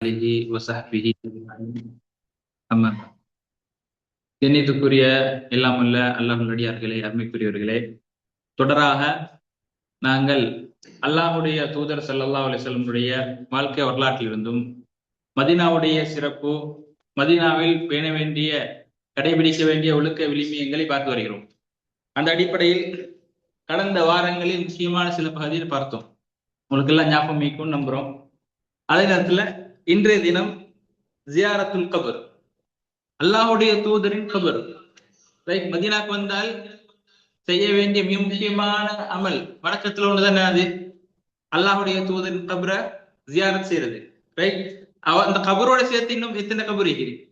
ஆலிஹி வசஹபிஹி அம்மா கண்ணியத்துக்குரிய எல்லாம் அல்ல அல்லாஹ் அருமைக்குரியவர்களே தொடராக நாங்கள் அல்லாஹுடைய தூதர் சல்லல்லா அலிசல்லமுடைய வாழ்க்கை வரலாற்றிலிருந்தும் மதினாவுடைய சிறப்பு மதினாவில் பேண வேண்டிய கடைபிடிக்க வேண்டிய ஒழுக்க விளிமியங்களை பார்த்து வருகிறோம் அந்த அடிப்படையில் கடந்த வாரங்களில் முக்கியமான சில பகுதியில் பார்த்தோம் உங்களுக்கு எல்லாம் ஞாபகம் மீக்கும் நம்புறோம் அதே நேரத்துல இன்றைய தினம் ஜியாரத்துல் கபர் அல்லாஹுடைய தூதரின் கபர். ரைட் மதினாக்கு வந்தால் செய்ய வேண்டிய மிக முக்கியமான அமல் வணக்கத்துல ஒண்ணுதானே அது? அல்லாஹுடைய தூதரின் கபரை ஜியாரத் செய்யறது ரைட் அந்த கபரோட சேர்த்து இன்னும் எத்தனை கபர் இருக்கிறீங்க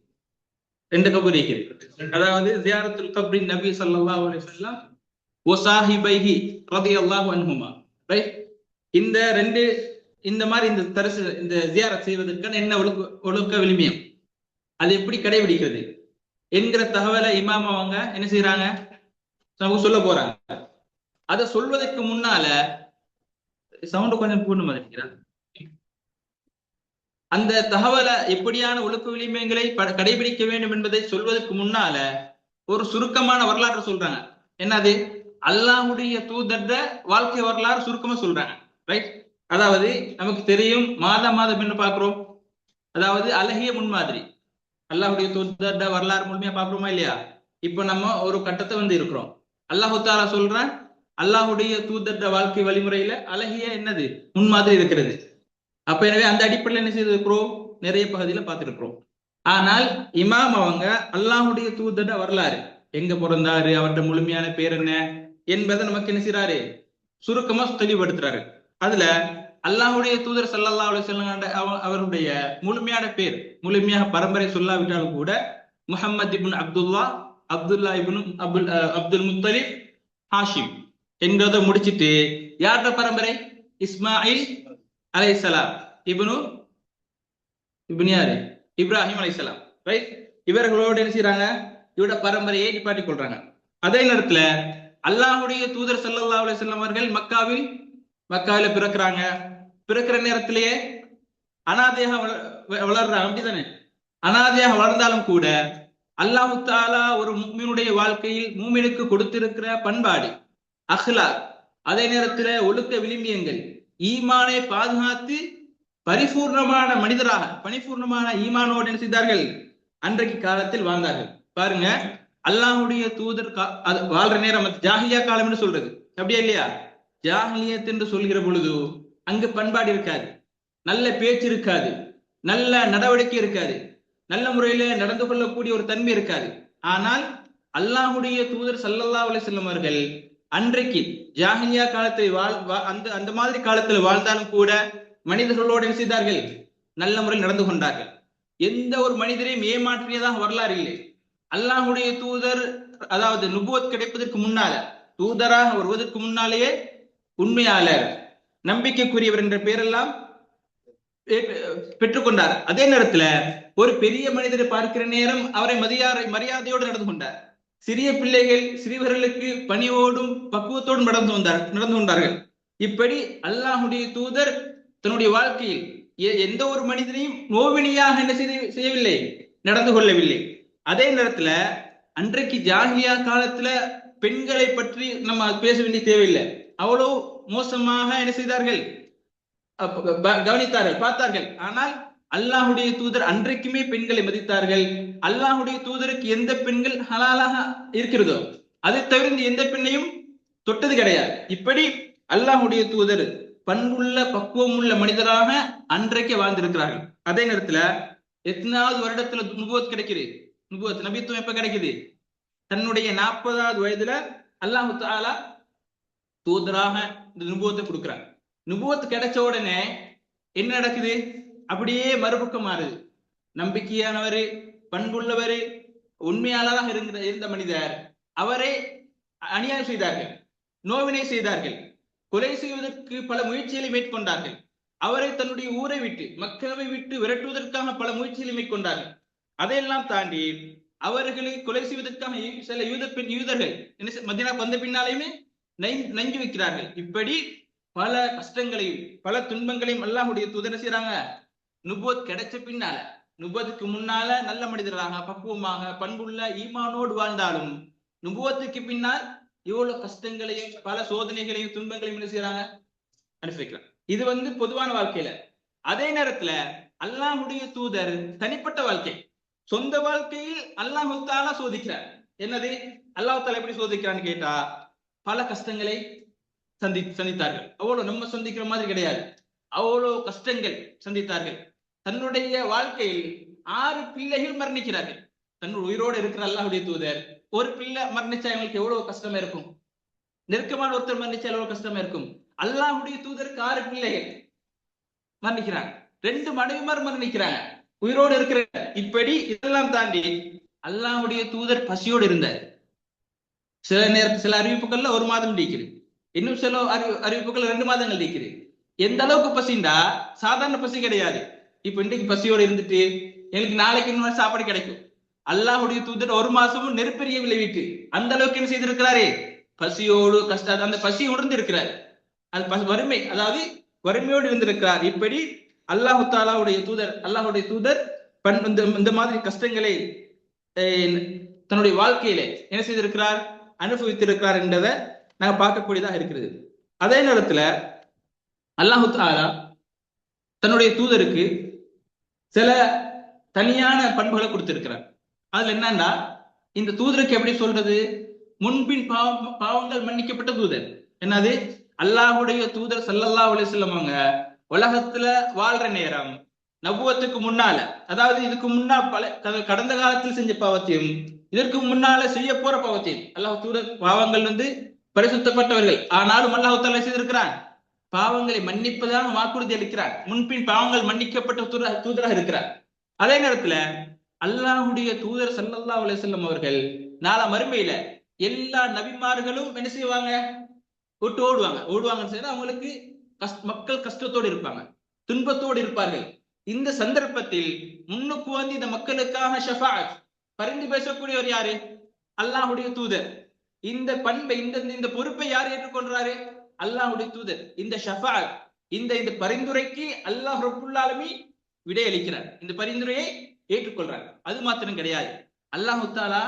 ரெண்டு கபர் இருக்கிறது. அதாவது ஜியாரத்துல் கபரி நபி சல்லாஹ் அலையம் ஒசாஹிபைஹி ரதி அல்லாஹ் அன்ஹுமா. ரைட் இந்த ரெண்டு இந்த மாதிரி இந்த தரிசு இந்த ஜியாரத் செய்வதற்கான என்ன ஒழுக்க ஒழுக்க விளிமியம்? அது எப்படி கடைபிடிக்கிறது? என்கிற தகவலை இமாம் அவங்க என்ன செய்யறாங்க நமக்கு சொல்ல போறாங்க. அதை சொல்வதற்கு முன்னால சவுண்ட் கொஞ்சம் பூர்ணமா இருக்கிறாங்க அந்த தகவலை எப்படியான ஒழுக்க விளிமியங்களை கடைபிடிக்க வேண்டும் என்பதை சொல்வதற்கு முன்னால ஒரு சுருக்கமான வரலாற்றை சொல்றாங்க. என்னது? அல்லாஹுடைய தூதர்த வாழ்க்கை வரலாறு சுருக்கமா சொல்றாங்க. ரைட் அதாவது நமக்கு தெரியும் மாதம் மாதம் என்ன பாக்குறோம் அதாவது அழகிய முன்மாதிரி அல்லாஹுடைய தூதர்ட வரலாறு முழுமையா பாக்குறோமா இல்லையா? இப்ப நம்ம ஒரு கட்டத்தை வந்து இருக்கிறோம். அல்லாஹு தாலா சொல்றேன் அல்லாஹுடைய தூதர்ட வாழ்க்கை வழிமுறையில அழகிய என்னது? முன்மாதிரி இருக்கிறது. அப்ப எனவே அந்த அடிப்படையில் என்ன செய்திருக்கிறோம்? நிறைய பகுதியில பார்த்திருக்கிறோம். ஆனால் இமாம் அவங்க அல்லாஹுடைய தூதர்ட வரலாறு. எங்க பிறந்தாரு? அவருடைய முழுமையான பேர் என்ன? என்பதை நமக்கு என்ன செய்யறாரு சுருக்கமா தெளிவுபடுத்துறாரு. அதுல அல்லாஹுடைய தூதர் சல்லல்லா அலி அவருடைய முழுமையான பேர் முழுமையாக பரம்பரை சொல்லாவிட்டாலும் கூட Muhammad ibn Abdullah Abdullah ibn Abdul Abdul Muttalib Hashim என்கிறத முடிச்சிட்டு யார்ட பரம்பரை? இஸ்மாயில் அலைசலாம் இபனு இபின் யாரு? இப்ராஹிம் அலைசலாம் ரைட்? இவர்களோடு என்ன செய்யறாங்க இவரோட பரம்பரையை நிப்பாட்டி கொள்றாங்க. அதே நேரத்துல அல்லாஹுடைய தூதர் சல்லல்லா அலிஸ்லாம் அவர்கள் மக்காவில் மக்காவில பிறக்கிறாங்க. பிறக்கிற நேரத்திலேயே அனாதையாக வளர்றாங்க அப்படிதானே? அனாதையாக வளர்ந்தாலும் கூட அல்லாஹு தாலா ஒரு மூமினுடைய வாழ்க்கையில் மூமினுக்கு கொடுத்திருக்கிற பண்பாடு அஹ்லா அதே நேரத்துல ஒழுக்க விளிம்பியங்கள் ஈமானை பாதுகாத்து பரிபூர்ணமான மனிதராக பரிபூர்ணமான ஈமானோடு என்ன செய்தார்கள்? அன்றைக்கு காலத்தில் வாழ்ந்தார்கள். பாருங்க அல்லாஹுடைய தூதர் வாழ்ற நேரம் ஜாகியா காலம் என்று சொல்றது. அப்படியா இல்லையா? ஜாகலியத் என்று சொல்கிற பொழுது அங்கு பண்பாடு இருக்காது. நல்ல பேச்சு இருக்காது. நல்ல நடவடிக்கை இருக்காது. நல்ல முறையில நடந்து கொள்ளக்கூடிய ஒரு தன்மை இருக்காது. ஆனால் அல்லாஹுடைய தூதர் சல்லல்லா அலி செல்லம் அவர்கள் அன்றைக்கு ஜாகிலியா காலத்தில் வாழ் அந்த அந்த மாதிரி காலத்தில் வாழ்ந்தாலும் கூட மனிதர்களோடு செய்தார்கள்? நல்ல முறையில் நடந்து கொண்டார்கள். எந்த ஒரு மனிதரையும் ஏமாற்றியதாக வரலாறு இல்லை. அல்லாஹுடைய தூதர் அதாவது நுபுவத் கிடைப்பதற்கு முன்னால தூதராக வருவதற்கு முன்னாலேயே உண்மையாளர் நம்பிக்கைக்குரியவர் என்ற பெயரெல்லாம் பெற்றுக்கொண்டார். அதே நேரத்துல ஒரு பெரிய மனிதரை பார்க்கிற நேரம் அவரை மரியாதை மரியாதையோடு நடந்து கொண்டார். சிறிய பிள்ளைகள் சிறியவர்களுக்கு பணியோடும் பக்குவத்தோடும் நடந்து வந்தார் நடந்து கொண்டார்கள். இப்படி அல்லாஹுடைய தூதர் தன்னுடைய வாழ்க்கையில் எந்த ஒரு மனிதனையும் நோவினியாக என்ன செய்யவில்லை நடந்து கொள்ளவில்லை. அதே நேரத்துல அன்றைக்கு ஜாகியா காலத்துல பெண்களை பற்றி நம்ம பேச வேண்டிய தேவையில்லை. அவ்வளவு மோசமாக என்ன செய்தார்கள்? கவனித்தார்கள் பார்த்தார்கள். ஆனால் அல்லாஹுடைய தூதர் அன்றைக்குமே பெண்களை மதித்தார்கள். அல்லாஹுடைய தூதருக்கு எந்த பெண்கள் ஹலாலாக இருக்கிறதோ அதை தவிர்த்து எந்த பெண்ணையும் தொட்டது கிடையாது. இப்படி அல்லாஹுடைய தூதர் பண்புள்ள பக்குவம் உள்ள மனிதராக அன்றைக்கு வாழ்ந்திருக்கிறார்கள். அதே நேரத்துல எத்தனாவது வருடத்துல நுபுவத் கிடைக்குது? நுபுவத் நபித்துவம் எப்ப கிடைக்குது? தன்னுடைய நாற்பதாவது வயதுல அல்லாஹு தாலா தூதராக இந்த நுபுவத்தை கொடுக்குறார். நுபுவத்து கிடைச்ச உடனே என்ன நடக்குது? அப்படியே மறுபக்கம் மாறுது. நம்பிக்கையானவர் பண்புள்ளவர் உண்மையாளராக இருந்த இருந்த மனிதர் அவரை அநியாயம் செய்தார்கள் நோவினை செய்தார்கள் கொலை செய்வதற்கு பல முயற்சிகளை மேற்கொண்டார்கள். அவரை தன்னுடைய ஊரை விட்டு மக்களை விட்டு விரட்டுவதற்காக பல முயற்சிகளை மேற்கொண்டார்கள். அதையெல்லாம் தாண்டி அவர்களை கொலை செய்வதற்காக சில யூத பெண் யூதர்கள் என்ன மதினா வந்த பின்னாலையுமே நஞ்சு வைக்கிறார்கள். இப்படி பல கஷ்டங்களையும் பல துன்பங்களையும் அல்லாஹுடைய தூதர் செய்யறாங்க நுபுவத் கிடைச்ச பின்னால நுபத்துக்கு முன்னால நல்ல மனிதர்களாக பக்குவமாக பண்புள்ள ஈமானோடு வாழ்ந்தாலும் நுபுவத்துக்கு பின்னால் இவ்வளவு கஷ்டங்களையும் பல சோதனைகளையும் துன்பங்களையும் என்ன செய்யறாங்க அனுப்பி வைக்கிறாங்க. இது வந்து பொதுவான வாழ்க்கையில. அதே நேரத்துல அல்லாஹுடைய தூதர் தனிப்பட்ட வாழ்க்கை. சொந்த வாழ்க்கையில் அல்லாஹு தாலா சோதிக்கிறார். என்னது? அல்லாஹ் தாலா எப்படி சோதிக்கிறான்னு கேட்டா பல கஷ்டங்களை சந்தி சந்தித்தார்கள். அவ்வளவு நம்ம சந்திக்கிற மாதிரி கிடையாது. அவ்வளவு கஷ்டங்கள் சந்தித்தார்கள். தன்னுடைய வாழ்க்கையில் ஆறு பிள்ளைகள் மரணிக்கிறார்கள். தன்னுடைய உயிரோடு இருக்கிற அல்லாஹுடைய தூதர் ஒரு பிள்ளை மரணிச்சா இவங்களுக்கு எவ்வளவு கஷ்டமா இருக்கும்? நெருக்கமான ஒருத்தர் மரணிச்சா எவ்வளவு கஷ்டமா இருக்கும்? அல்லாஹுடைய தூதருக்கு ஆறு பிள்ளைகள் மரணிக்கிறாங்க. ரெண்டு மனைவிமார் மரணிக்கிறாங்க. உயிரோடு இருக்கிற இப்படி இதெல்லாம் தாண்டி அல்லாஹுடைய தூதர் பசியோடு இருந்தார். சில நேரத்தில் சில அறிவிப்புகள்ல ஒரு மாதம் நீக்குது இன்னும் சில அறி அறிவிப்புகள் ரெண்டு மாதங்கள் நீக்குது எந்த அளவுக்கு பசிந்தா சாதாரண பசி கிடையாது. இப்ப இன்றைக்கு பசியோடு இருந்துட்டு எனக்கு நாளைக்கு இன்னொரு சாப்பாடு கிடைக்கும். அல்லாஹுடைய தூதர் ஒரு மாசமும் நெருப்பெரிய விளைவிட்டு அந்த அளவுக்கு என்ன செய்திருக்கிறாரே? பசியோடு கஷ்ட அந்த பசி உணர்ந்து இருக்கிறார் அது வறுமை அதாவது வறுமையோடு இருந்திருக்கிறார். இப்படி அல்லாஹு தாலாவுடைய தூதர் அல்லாஹுடைய தூதர் பண் இந்த இந்த மாதிரி கஷ்டங்களை தன்னுடைய வாழ்க்கையில என்ன செய்திருக்கிறார்? அனுபவித்திருக்கிறார் என்றதை நாங்க பார்க்கக்கூடியதாக இருக்கிறது. அதே நேரத்துல அல்லாஹு தாலா தன்னுடைய தூதருக்கு சில தனியான பண்புகளை கொடுத்திருக்கிறார். அதுல என்னன்னா இந்த தூதருக்கு எப்படி சொல்றது? முன்பின் பாவம் பாவங்கள் மன்னிக்கப்பட்ட தூதர். என்னது? அல்லாஹுடைய தூதர் சல்லல்லா அலிஸ்லம் உலகத்துல வாழ்ற நேரம் நபுவத்துக்கு முன்னால அதாவது இதுக்கு முன்னா பல கடந்த காலத்தில் செஞ்ச பாவத்தையும் இதற்கு முன்னால செய்ய போற பாவத்தில் அல்லாஹ் தூதர் பாவங்கள் வந்து பரிசுத்தப்பட்டவர்கள். ஆனாலும் அல்லாஹு தாலா செய்திருக்கிறான்? பாவங்களை மன்னிப்பதாக வாக்குறுதி அளிக்கிறார் முன்பின் பாவங்கள் மன்னிக்கப்பட்ட தூர தூதராக இருக்கிறார். அதே நேரத்துல அல்லாஹுடைய தூதர் சல்லல்லா அலிசல்லம் அவர்கள் நாளா மறுமையில எல்லா நபிமார்களும் என்ன செய்வாங்க? விட்டு ஓடுவாங்க. ஓடுவாங்கன்னு சொல்லி அவங்களுக்கு மக்கள் கஷ்டத்தோடு இருப்பாங்க. துன்பத்தோடு இருப்பார்கள். இந்த சந்தர்ப்பத்தில் முன்னுக்கு வந்து இந்த மக்களுக்காக ஷஃபாத் பரிந்து பேசக்கூடியவர் யாரு? அல்லாஹுடைய தூதர். இந்த பண்பை இந்த இந்த பொறுப்பை யார் ஏற்றுக்கொள்றாரு? அல்லாஹுடைய தூதர். இந்த ஷஃபாத் இந்த இந்த பரிந்துரைக்கு அல்லாஹ் ரபுல்லாலுமே விடையளிக்கிறார். இந்த பரிந்துரையை ஏற்றுக்கொள்றார். அது மாத்திரம் கிடையாது. அல்லாஹு தாலா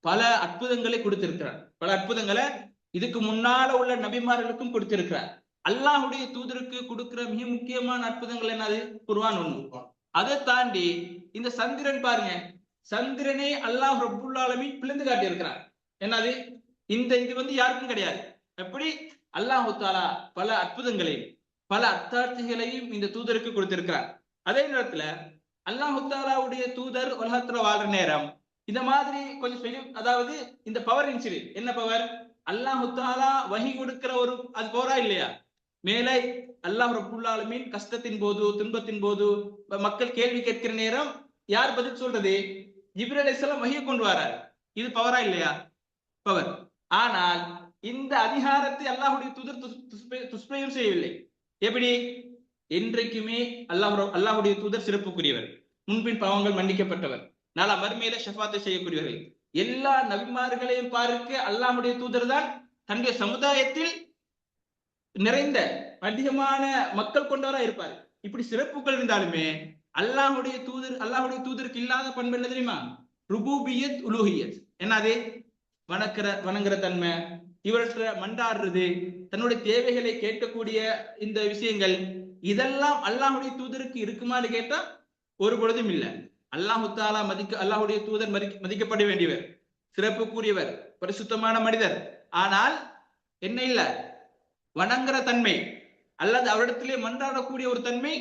பல அற்புதங்களை கொடுத்திருக்கிறார். பல அற்புதங்களை இதுக்கு முன்னால உள்ள நபிமார்களுக்கும் கொடுத்திருக்கிறார். அல்லாஹுடைய தூதருக்கு கொடுக்கிற மிக முக்கியமான அற்புதங்கள் என்னது? குர்வான் ஒண்ணு அதை தாண்டி இந்த சந்திரன் பாருங்க. சந்திரனை அல்லாஹ் ரபுல்லாலமி பிளந்து காட்டி இருக்கிறார் என்னது? இந்த இது வந்து யாருக்கும் கிடையாது. எப்படி? அல்லாஹு தாலா பல அற்புதங்களையும் பல அத்தாட்சிகளையும் இந்த தூதருக்கு கொடுத்திருக்கிறார். அதே நேரத்துல அல்லாஹு தாலாவுடைய தூதர் உலகத்துல வாழ்ற நேரம் இந்த மாதிரி கொஞ்சம் அதாவது இந்த பவர் இன்சிடென்ட் என்ன பவர் அல்லாஹு தாலா வகி கொடுக்கிற ஒரு அது போரா இல்லையா? மேலே அல்லாஹ் ரபுல்லாலுமின் கஷ்டத்தின் போது துன்பத்தின் போது மக்கள் கேள்வி கேட்கிற நேரம் யார் பதில் சொல்றது? ஜிப்ரல் அலிஸ்லாம் வகியை கொண்டு வராரு. இது பவரா இல்லையா? பவர். ஆனால் இந்த அதிகாரத்தை அல்லாஹுடைய தூதர் துஷ்பிரயம் செய்யவில்லை. எப்படி? என்றைக்குமே அல்லாஹ் அல்லாஹுடைய தூதர் சிறப்புக்குரியவர். முன்பின் பாவங்கள் மன்னிக்கப்பட்டவர். நாளா மறுமையில ஷஃபாத்தை செய்யக்கூடியவர்கள். எல்லா நபிமார்களையும் பார்க்க அல்லாஹுடைய தூதர் தான் தன்னுடைய சமுதாயத்தில் நிறைந்த அதிகமான மக்கள் கொண்டவரா இருப்பார். இப்படி சிறப்புகள் இருந்தாலுமே அல்லாஹுடைய தூதர் அல்லாஹுடைய தூதருக்கு இல்லாத பண்பு என்ன தெரியுமா? ருபூபியத் உலூஹியத். என்னது? வணக்கிற வணங்குற தன்மை. இவற்றை மண்டாடுறது தன்னுடைய தேவைகளை கேட்கக்கூடிய இந்த விஷயங்கள் இதெல்லாம் அல்லாஹுடைய தூதருக்கு இருக்குமான்னு கேட்டா ஒரு பொழுதும் இல்லை. அல்லாஹு தாலா மதிக்க அல்லாஹுடைய தூதர் மதிக்கப்பட வேண்டியவர் சிறப்புக்குரியவர் பரிசுத்தமான மனிதர். ஆனால் என்ன இல்ல? வணங்குற தன்மை அல்லது அவரிடத்திலே மன்றாடக்கூடிய ஒரு தன்மை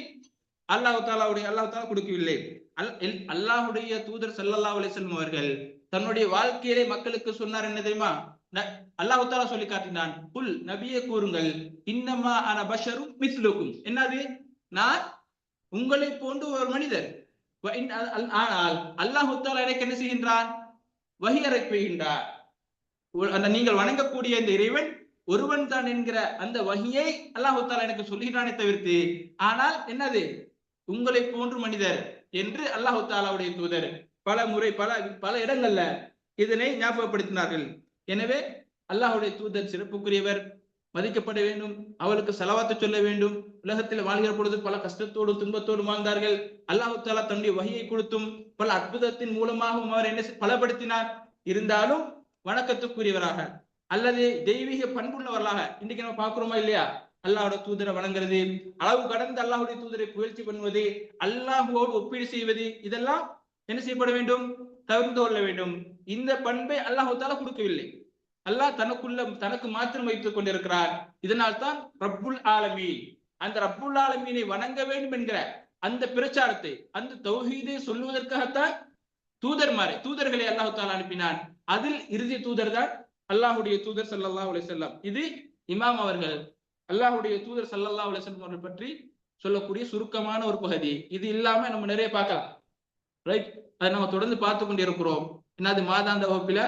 அல்லாஹு தாலாவுடைய அல்லாஹு தாலா கொடுக்கவில்லை. அல்லாஹுடைய தூதர் சல்லல்லா அலிசல்லம் அவர்கள் தன்னுடைய வாழ்க்கையிலே மக்களுக்கு சொன்னார் என்ன தெரியுமா? அல்லாஹு தாலா சொல்லி காட்டினான் புல் நபியை கூறுங்கள் இன்னமா அன பஷரும் மிஸ்லுக்கும் என்னது? நான் உங்களை போன்று ஒரு மனிதர். ஆனால் அல்லாஹு தாலா எனக்கு என்ன செய்கின்றான்? வகி இறக்குகின்றார் அந்த நீங்கள் வணங்கக்கூடிய இந்த இறைவன் ஒருவன் தான் என்கிற அந்த வகையை அல்லாஹு தாலா எனக்கு சொல்லுகிறானே தவிர்த்து ஆனால் என்னது? உங்களை போன்று மனிதர் என்று அல்லாஹு தாலாவுடைய தூதர் பல முறை பல பல இடங்கள்ல இதனை ஞாபகப்படுத்தினார்கள். எனவே அல்லாஹுடைய தூதர் சிறப்புக்குரியவர் மதிக்கப்பட வேண்டும் அவளுக்கு செலவாத்து சொல்ல வேண்டும். உலகத்தில் வாழ்கிற பொழுது பல கஷ்டத்தோடு துன்பத்தோடு வாழ்ந்தார்கள். அல்லாஹு தாலா தன்னுடைய வகையை கொடுத்தும் பல அற்புதத்தின் மூலமாகவும் அவர் என்ன பலப்படுத்தினார். இருந்தாலும் வணக்கத்துக்குரியவராக அல்லது தெய்வீக பண்புள்ளவர்களாக இன்னைக்கு நம்ம பாக்குறோமா இல்லையா? அல்லாஹோட தூதரை வணங்குறது அளவு கடந்து அல்லாஹுடைய தூதரை புகழ்ச்சி பண்ணுவது அல்லாஹுவோடு ஒப்பீடு செய்வது இதெல்லாம் என்ன செய்யப்பட வேண்டும்? தவிர்த்து கொள்ள வேண்டும். இந்த பண்பை அல்லாஹால கொடுக்கவில்லை. அல்லாஹ் தனக்குள்ள தனக்கு மாத்திரம் வைத்துக் கொண்டிருக்கிறார். இதனால் தான் ரப்புல் ஆலமி அந்த ரப்புல் ஆலமீனை வணங்க வேண்டும் என்கிற அந்த பிரச்சாரத்தை அந்த தௌஹீதை சொல்லுவதற்காகத்தான் தூதர்மாரை தூதர்களை அல்லாஹு தாலா அனுப்பினான். அதில் இறுதி தூதர் தான் அல்லாஹுடைய தூதர் சல்லல்லாஹ் அலைஹி செல்லம் இது இமாம் அவர்கள். அல்லாஹுடைய தூதர் சல்லல்லா அலைஹி அவர்கள் பற்றி சொல்லக்கூடிய சுருக்கமான ஒரு பகுதி. இது இல்லாம நம்ம நிறைய பார்க்கலாம். ரைட் அதை நம்ம தொடர்ந்து பார்த்து கொண்டிருக்கிறோம். என்னது? மாதாந்த வகுப்புல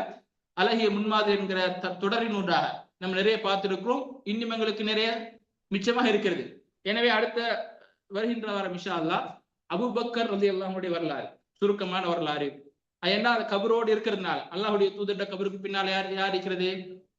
அழகிய முன்மாதிரி என்கிற தொடரின் ஒன்றாக நம்ம நிறைய பார்த்திருக்கிறோம். இன்னும் எங்களுக்கு நிறைய மிச்சமாக இருக்கிறது. எனவே அடுத்த வருகின்ற வாரம் மிஷா அல்லா அபுபக்கர் ரதி அல்லாஹுடைய வரலாறு சுருக்கமான வரலாறு. ஏன்னா அது கபரோடு இருக்கிறதுனால. அல்லாஹுடைய தூதர்ட கபருக்கு பின்னால யார் யார் இருக்கிறது?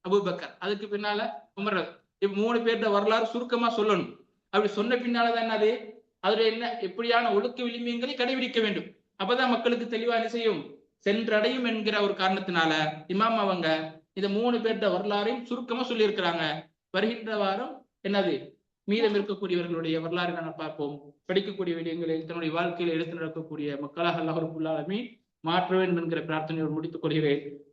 அபுபக்கர். அதுக்கு பின்னால உமர் இப்ப மூணு பேர்ட வரலாறு சுருக்கமா சொல்லணும். அப்படி சொன்ன பின்னாலதான் என்னது? அதுல என்ன? எப்படியான ஒழுக்க விளிமியங்களை கடைபிடிக்க வேண்டும். அப்பதான் மக்களுக்கு தெளிவா என்ன செய்யும்? சென்றடையும் என்கிற ஒரு காரணத்தினால இமாம் அவங்க இந்த மூணு பேர்ட வரலாறையும் சுருக்கமா சொல்லியிருக்கிறாங்க. வருகின்ற வாரம் என்னது? மீதம் இருக்கக்கூடியவர்களுடைய வரலாறு நாங்கள் பார்ப்போம். படிக்கக்கூடிய விடயங்களை தன்னுடைய வாழ்க்கையில் எடுத்து நடக்கக்கூடிய மக்களாக அல்லாஹருக்குள்ளாலுமே மாற்ற வேண்டும் என்கிற பிரார்த்தனையோடு முடித்துக் கொள்கிறேன்.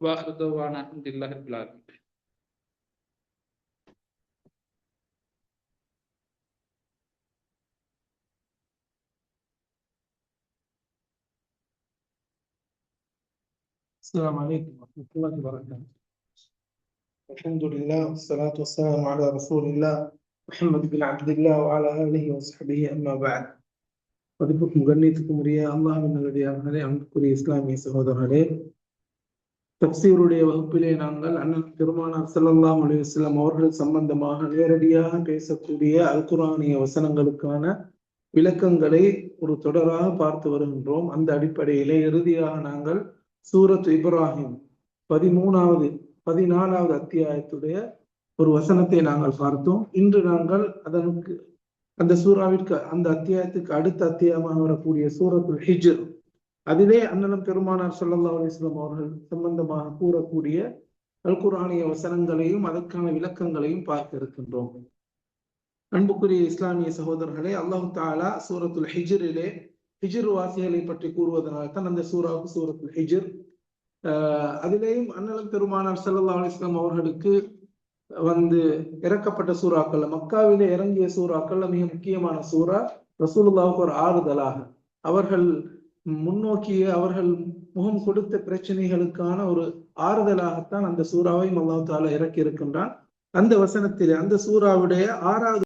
السلام عليكم ورحمة الله وبركاته الحمد لله والصلاة والسلام على رسول الله محمد بن عبد الله وعلى آله وصحبه أما بعد மதிப்புக்கும் கண்ணியத்துக்கும் உரிய அல்லாஹின் நல்லடியார்களே அன்புக்குரிய இஸ்லாமிய சகோதரர்களே தப்சீருடைய வகுப்பிலே நாங்கள் அண்ணன் பெருமானார் ஸல்லல்லாஹு அலைஹி வஸல்லம் அவர்கள் சம்பந்தமாக நேரடியாக பேசக்கூடிய அல் குர்ஆனிய வசனங்களுக்கான விளக்கங்களை ஒரு தொடராக பார்த்து வருகின்றோம் அந்த அடிப்படையிலே இறுதியாக நாங்கள் சூரத் இப்ராஹிம் பதிமூணாவது பதினாலாவது அத்தியாயத்துடைய ஒரு வசனத்தை நாங்கள் பார்த்தோம். இன்று நாங்கள் அதனுக்கு அந்த சூறாவிற்கு அந்த அத்தியாயத்துக்கு அடுத்த அத்தியாயமாக வரக்கூடிய சூரத்துல் ஹிஜ்ர். அதிலே அண்ணனம் பெருமானார் சொல்லல்லா அலிஸ்லாம் அவர்கள் சம்பந்தமாக கூறக்கூடிய அல்குரானிய வசனங்களையும் அதற்கான விளக்கங்களையும் பார்க்க இருக்கின்றோம். அன்புக்குரிய இஸ்லாமிய சகோதரர்களே அல்லாஹு தாலா சூரத்துல் ஹிஜ்ரிலே ஹிஜிர் வாசிகளை பற்றி கூறுவதனால்தான் அந்த சூறாவுக்கு சூரத்துல் ஹிஜிர். அதிலேயும் அண்ணலம் பெருமானார் சல்லா அலிஸ்லாம் அவர்களுக்கு வந்து இறக்கப்பட்ட சூறாக்கள் மக்காவிலே இறங்கிய சூறாக்கள் மிக முக்கியமான சூறா ரசூலுல்லாவுக்கு ஒரு ஆறுதலாக. அவர்கள் முன்னோக்கிய அவர்கள் முகம் கொடுத்த பிரச்சனைகளுக்கான ஒரு ஆறுதலாகத்தான் அந்த சூறாவையும் அல்லாஹ் தாலா இறக்கி இருக்கின்றான் அந்த வசனத்திலே அந்த சூறாவுடைய ஆறாவது